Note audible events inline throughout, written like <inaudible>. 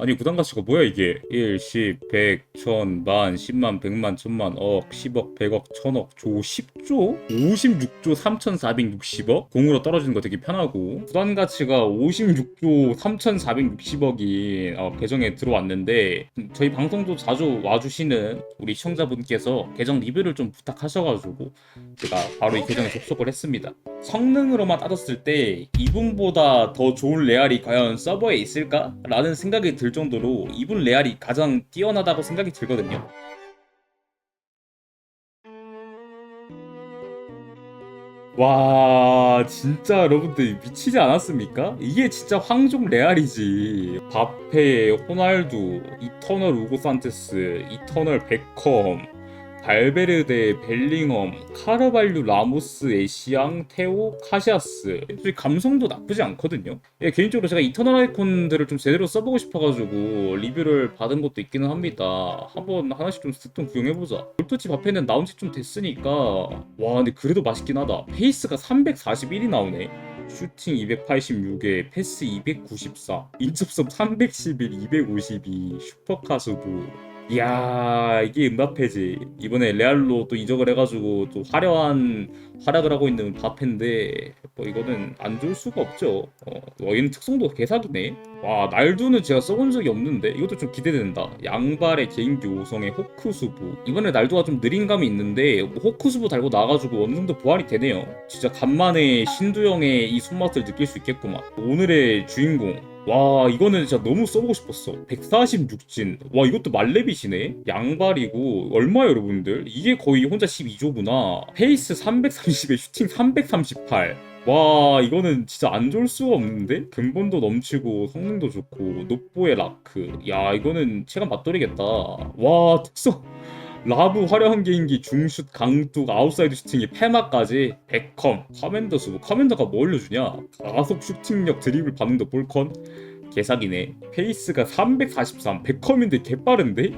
아니 구단 가치가 뭐야 이게 1, 10, 100, 1000, 만, 10만, 100만, 1000만, 억, 10억, 100억, 1000억, 조 10조? 56조 3460억? 공으로 떨어지는 거 되게 편하고 구단 가치가 56조 3460억이 어, 계정에 들어왔는데 저희 방송도 자주 와주시는 우리 시청자분께서 계정 리뷰를 좀 부탁하셔가지고 제가 바로 이 계정에 접속을 했습니다 성능으로만 따졌을 때 이분보다 더 좋은 레알이 과연 서버에 있을까? 라는 생각이 들 정도로 이분 레알이 가장 뛰어나다고 생각이 들거든요. 와 진짜 여러분들 미치지 않았습니까? 이게 진짜 황종 레알이지 바페, 호날두, 이터널 우고 산테스, 이터널 베컴 발베르데, 벨링엄, 카르발류, 라모스, 에시앙, 테오, 카시아스. 감성도 나쁘지 않거든요. 예, 개인적으로 제가 이터널 아이콘들을 좀 제대로 써보고 싶어가지고 리뷰를 받은 것도 있기는 합니다. 한번 하나씩 좀 스톤 구경해보자. 볼토치 바페는 나온 지 좀 됐으니까 와 근데 그래도 맛있긴 하다. 페이스가 341이 나오네. 슈팅 286에 패스 294, 인접점 311, 252, 슈퍼카수도 이야 이게 음바페지. 이번에 레알로 또 이적을 해가지고 또 화려한 활약을 하고 있는 바페인데 뭐 이거는 안 좋을 수가 없죠. 어, 와 얘는 특성도 개사기네. 와 날두는 제가 써본 적이 없는데 이것도 좀 기대된다. 양발의 개인기 5성의 호크수부. 이번에 날두가 좀 느린 감이 있는데 뭐 호크수부 달고 나가지고 어느 정도 부활이 되네요. 진짜 간만에 신두영의 이 손맛을 느낄 수 있겠구만. 오늘의 주인공 와 이거는 진짜 너무 써보고 싶었어. 146진. 와 이것도 말레빗이네? 양발이고 얼마야 여러분들? 이게 거의 혼자 12조구나. 페이스 330에 슈팅 338 와 이거는 진짜 안 좋을 수가 없는데? 근본도 넘치고 성능도 좋고 노보의 라크. 야 이거는 체감 맞돌이겠다. 와 특성 라브 화려한 개인기 중슛 강뚝 아웃사이드 슈팅에 페마까지. 베컴. 커맨더 수부. 커맨더가 뭐 올려주냐? 가속 슈팅력 드리블 반응도 볼컨 개사기네. 페이스가 343 베컴인데 개빠른데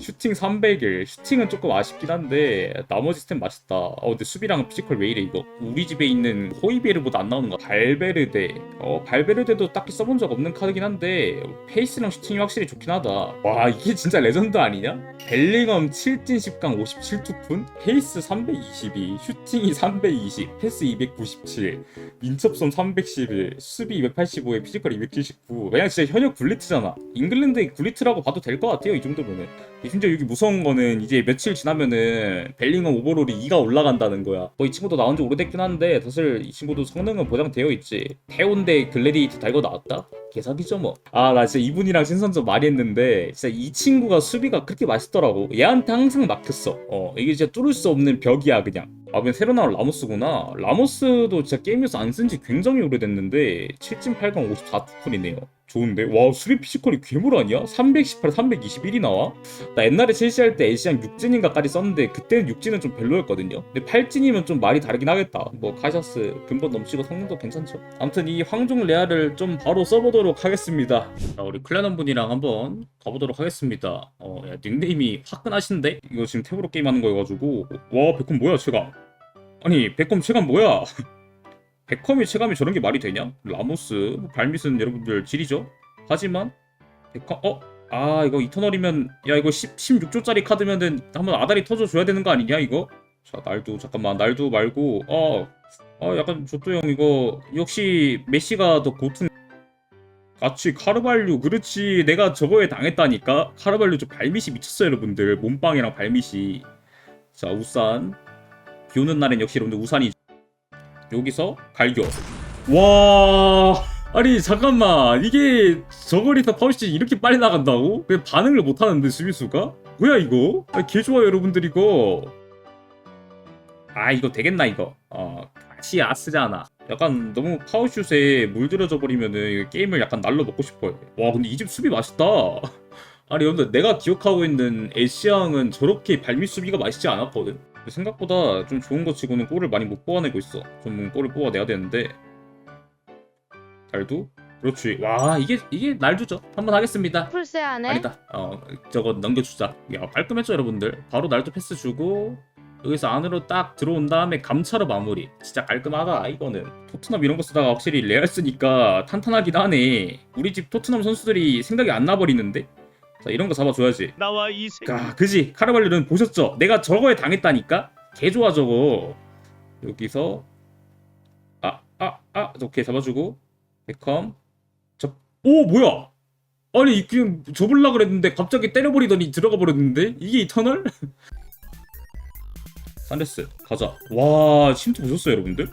슈팅 300일 슈팅은 조금 아쉽긴 한데 나머지 스텝 맛있다. 어 근데 수비랑 피지컬 왜 이래? 이거 우리 집에 있는 호이베르보다 안 나오는 거 발베르데. 어 발베르데도 딱히 써본 적 없는 카드긴 한데 페이스랑 슈팅이 확실히 좋긴 하다. 와 이게 진짜 레전드 아니냐? 벨링엄 7진 10강 57투푼 페이스 322 슈팅이 320 패스 297 민첩성 311 수비 285에 피지컬 279 그냥 진짜 현역 굴리트잖아. 잉글랜드의 굴리트라고 봐도 될 것 같아요 이 정도면은 심지어 여기 무서운 거는 이제 며칠 지나면은 벨링엄 오버롤이 2가 올라간다는 거야. 뭐 이 친구도 나온 지 오래됐긴 한데 사실 이 친구도 성능은 보장되어 있지. 태온대 글래디에이터 달고 나왔다? 개사기죠 뭐. 아 나 진짜 이분이랑 신선전 많이 했는데 진짜 이 친구가 수비가 그렇게 맛있더라고. 얘한테 항상 막혔어. 어 이게 진짜 뚫을 수 없는 벽이야 그냥. 아, 그냥 새로 나온 라모스구나. 라모스도 진짜 게임에서 안 쓴 지 굉장히 오래됐는데 7진 8강 54투푼이네요. 좋은데? 와 수비 피지컬이 괴물 아니야? 318, 321이 나와? 나 옛날에 첼시할 때 에시안 6진인가까지 썼는데 그때는 6진은 좀 별로였거든요. 근데 8진이면 좀 말이 다르긴 하겠다. 뭐 카샤스 근본 넘치고 성능도 괜찮죠. 아무튼 이 황종 레아를 좀 바로 써보도록 하겠습니다. 자 우리 클레넌 분이랑 한번 가보도록 하겠습니다. 어, 야, 닉네임이 화끈하신데? 이거 지금 탭으로 게임하는 거여가지고 와 베컴 뭐야 체감? 아니 베컴 체감 뭐야? 베컴이 체감이 저런 게 말이 되냐? 라모스 발밑은 여러분들 질이죠. 하지만 베컴 어? 아 이거 이터널이면 야 이거 10, 16조짜리 카드면은 한번 아다리 터져줘야 되는 거 아니냐 이거? 자 날도 잠깐만 날도 말고 어, 어 약간 조또 형 이거 역시 메시가 더 고튼 같이 카르발류 그렇지 내가 저거에 당했다니까 카르발류 저 발밑이 미쳤어요 여러분들 몸빵이랑 발밑이 자 우산 비 오는 날엔 역시 여러분들 우산이 여기서 갈겨. 와 아니 잠깐만. 이게 저거리터 파우시 이렇게 빨리 나간다고? 왜 반응을 못하는데 수비수가? 뭐야 이거? 아, 개 좋아요 여러분들 이거. 아 이거 되겠나 이거? 어 같이 아스잖아 약간 너무 파워슛에 물들여져 버리면은 게임을 약간 날로 먹고 싶어요. 와 근데 이 집 수비 맛있다. <laughs> 아니 여러분들 내가 기억하고 있는 에시앙은 저렇게 발밑 수비가 맛있지 않았거든 생각보다 좀 좋은 거 치고는 골을 많이 못 뽑아내고 있어. 좀 골을 뽑아내야 되는데. 날두 그렇지. 와 이게 이게 날두죠. 한번 하겠습니다. 풀세하네. 아니다. 어 저거 넘겨주자. 야 깔끔했죠 여러분들? 바로 날두 패스 주고 여기서 안으로 딱 들어온 다음에 감차로 마무리. 진짜 깔끔하다 이거는. 토트넘 이런 거 쓰다가 확실히 레알 쓰니까 탄탄하긴 하네. 우리 집 토트넘 선수들이 생각이 안 나버리는데 자 이런 거 잡아줘야지 나와 이 새. 아, 그지 카르발리는 보셨죠? 내가 저거에 당했다니까 개 좋아 저거 여기서 아 아아 오케이 잡아주고 베컴 저오 뭐야 아니 그냥 접을라 그랬는데 갑자기 때려버리더니 들어가 버렸는데 이게 이 터널? <laughs> 산데스 가자 와 침투 보셨어요 여러분들?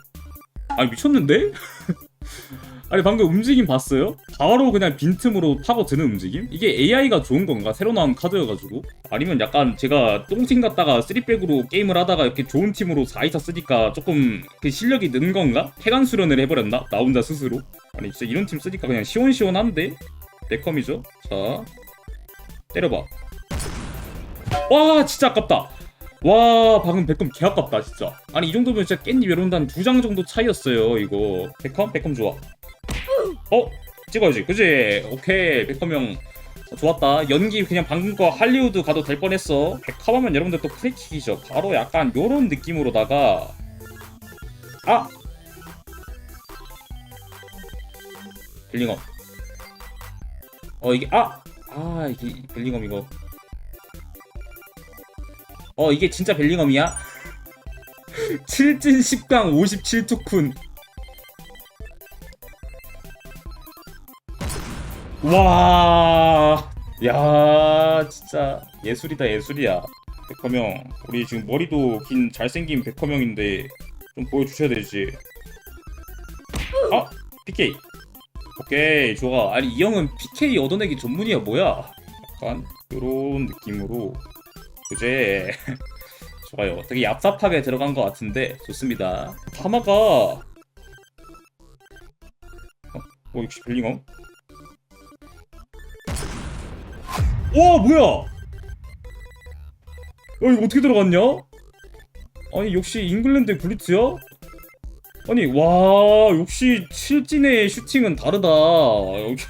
아니 미쳤는데? <laughs> 아니 방금 움직임 봤어요? 바로 그냥 빈틈으로 파고드는 움직임? 이게 AI가 좋은 건가? 새로 나온 카드여가지고 아니면 약간 제가 똥팀 갔다가 3백으로 게임을 하다가 이렇게 좋은 팀으로 4이사 쓰니까 조금 그 실력이 는 건가? 폐간 수련을 해버렸나? 나 혼자 스스로? 아니 진짜 이런 팀 쓰니까 그냥 시원시원한데? 베컴이죠? 자 때려봐 와 진짜 아깝다 와 방금 베컴 개 아깝다 진짜 아니 이 정도면 진짜 깻잎 여론단 두 장 정도 차이였어요 이거 베컴? 베컴 좋아 어? 찍어야지 그지? 오케이 형 좋았다 연기 그냥 방금 거 할리우드 가도 될 뻔했어 베컴 하면 여러분들 또 프리킥이죠 바로 약간 요런 느낌으로다가 아! 벨링엄 어 이게 아! 아 이게 벨링엄 이거 어 이게 진짜 벨링엄이야? 7진 10강 57투쿤 와, 야, 진짜 예술이다 예술이야. 백화명, 우리 지금 머리도 긴 잘생긴 백화명인데 좀 보여주셔야 되지. 아, PK. 오케이, 좋아. 아니 이 형은 PK 얻어내기 전문이야 뭐야? 약간 이런 느낌으로 그제 <laughs> 좋아요. 되게 얍삽하게 들어간 것 같은데 좋습니다. 파마가 어, 어 역시 벨링엄. 와 뭐야? 어 이거 어떻게 들어갔냐? 아니 역시 잉글랜드 블리츠야? 아니 와 역시 실진의 슈팅은 다르다. 여기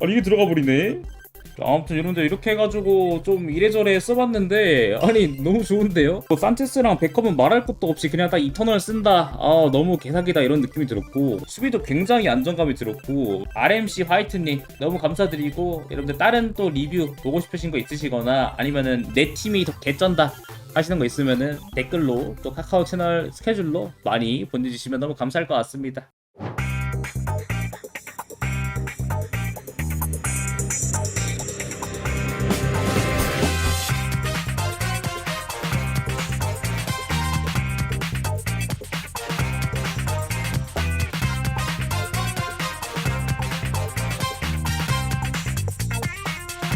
아니 이게 들어가 버리네. 아무튼 여러분들 이렇게 해가지고 좀 이래저래 써봤는데 아니 너무 좋은데요? 뭐 산체스랑 베컴은 말할 것도 없이 그냥 딱 이터널 쓴다. 아 너무 개사기다 이런 느낌이 들었고 수비도 굉장히 안정감이 들었고 RMC 화이트님 너무 감사드리고 여러분들 다른 또 리뷰 보고 싶으신 거 있으시거나 아니면은 내 팀이 더 개쩐다 하시는 거 있으면은 댓글로 또 카카오 채널 스케줄로 많이 보내주시면 너무 감사할 것 같습니다